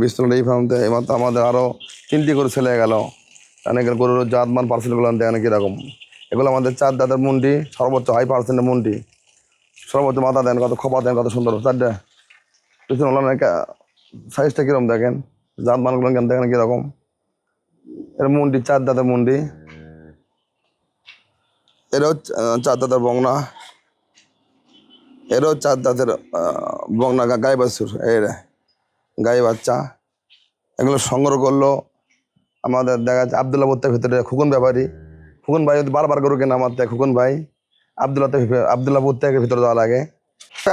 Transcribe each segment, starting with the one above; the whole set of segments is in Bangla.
বিষ্ণুর এই ফার্মতে এমাত্র আমাদের আরও তিনটি করে ছেলে গেল। অনেক গরুর জাত জাতমান পার্সেন্টগুলো দেখেন কীরকম এগুলো আমাদের চার দাঁতের মুন্ডি সর্বোচ্চ হাই পার্সেন্টের মুন্ডি। সর্বোচ্চ মাথা দেন কত খোপা দেন কত সুন্দর। চারটে পিছনে হলো সাইজটা কীরকম দেখেন? জাত জাতমানগুলো কেন দেখেন কীরকম এর মুন্ডি চার দাঁতের মুন্ডি। এরও চার দাঁতের বংনা। এরও চার আহ, বংনা গাই বাছুর এর গাই বাচ্চা, এগুলো সংগ্রহ করল আমাদের দেখা যাচ্ছে আবদুল্লাহ বত্তার ভিতরে খুকুন ব্যাপারী। খুকুন ভাই যদি বারবার গরু কেনা আমার থেকে খুকুন ভাই। আবদুল্লাহ আবদুল্লাহ বত্তাকের ভিতরে যাওয়া লাগে।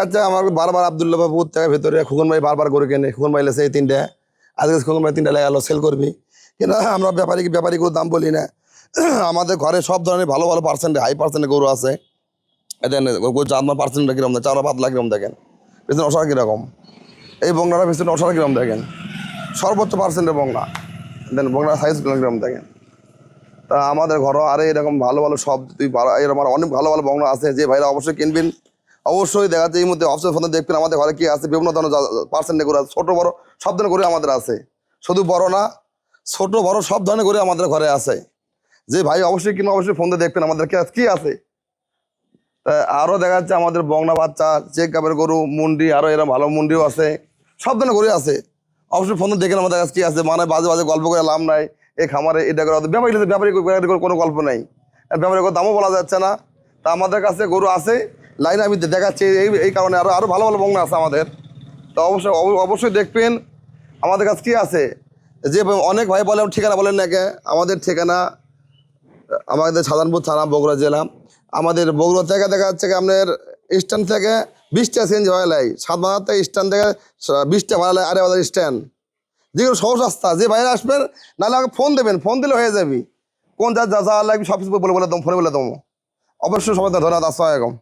আচ্ছা আমার বারবার আবদুল্লাহ বত্তাকের ভিতরে খুকুন ভাই বারবার গরু কেনে, খুকুন ভাই লেছে এই তিনটে। আজকে খুকুন ভাই তিনটা লেগে গেলো সেল করবি। কিন্তু আমরা ব্যাপারী ব্যাপারী গরুর দাম বলি না। আমাদের ঘরে সব ধরনের ভালো ভালো পার্সেন্ট হাই পার্সেন্টের গরু আছে। দেখেন চার পার্সেন্টটা কীরকম চার পাতলা কীরকম দেখেন? পেছনে অসার কীরকম? এই বংলাটা পেছনে অসার গ্রাম দেখেন। সর্বোচ্চ পার্সেন্টের বংলা। দেন বংলার সাইজ গ্রাম দেখেন। তা আমাদের ঘরও আরে এরকম ভালো ভালো সব তুই এরকম আর অনেক ভালো ভালো বংলা আছে, যে ভাইরা অবশ্যই কিনবেন। অবশ্যই দেখা যাচ্ছে এই মধ্যে অফিসের ফোনে দেখবেন আমাদের ঘরে কি আছে, বিভিন্ন ধরনের পার্সেন্টে করে আছে, ছোটো বড় সব ধরনের করে আমাদের আছে। শুধু বড় না, ছোট বড় সব ধরনের করে আমাদের ঘরে আছে। যে ভাই অবশ্যই কিনবেন অবশ্যই ফোন দিয়ে দেখবেন আমাদের কি কি আছে। তা আরও দেখা যাচ্ছে আমাদের বংনা বাচ্চা চেক কাপের গরু, মুন্ডি আরও এরকম ভালো মুন্ডিও আছে। সব ধরনের গরু আছে। অবশ্যই ফোন দেখেন আমাদের কাছে কি আছে। মানে বাজে বাজে গল্প করে লাভ নাই। এই খামারে এটা করে ব্যাপারী ব্যাপারী কোনো গল্প নাই। ব্যাপারী দামও বলা যাচ্ছে না। তা আমাদের কাছে গরু আছে। লাইনে আমি দেখাচ্ছি। এই এই কারণে আরও আরও ভালো ভালো বংনা আছে আমাদের। তো অবশ্যই অব- অবশ্যই দেখবেন আমাদের কাছে কি আছে। যে অনেক ভাই বলে, ঠিকানা বলেন না কে। আমাদের ঠিকানা, আমাদের সাধারণপুর থানা, বগুড়া জেলা। আমাদের বগুড়া থেকে দেখা যাচ্ছে আপনার স্ট্যান্ড থেকে বিশটা চেঞ্জ হয়ে লাই সাত বাজার থেকে স্ট্যান্ড থেকে বিশটা ভাড়া লাই আরে বাজার স্ট্যান্ড। যেগুলো সহজ রাস্তা, যে বাইরে আসবেন, নাহলে আমাকে ফোন দেবেন ফোন দিলে হয়ে যাবি। কোন যা যা যা লাগবে সব কিছু বলে বলে দেবো ফোনে বলে দেবো। অবশ্যই সবাই ধন্যবাদ আসসালামাইকুম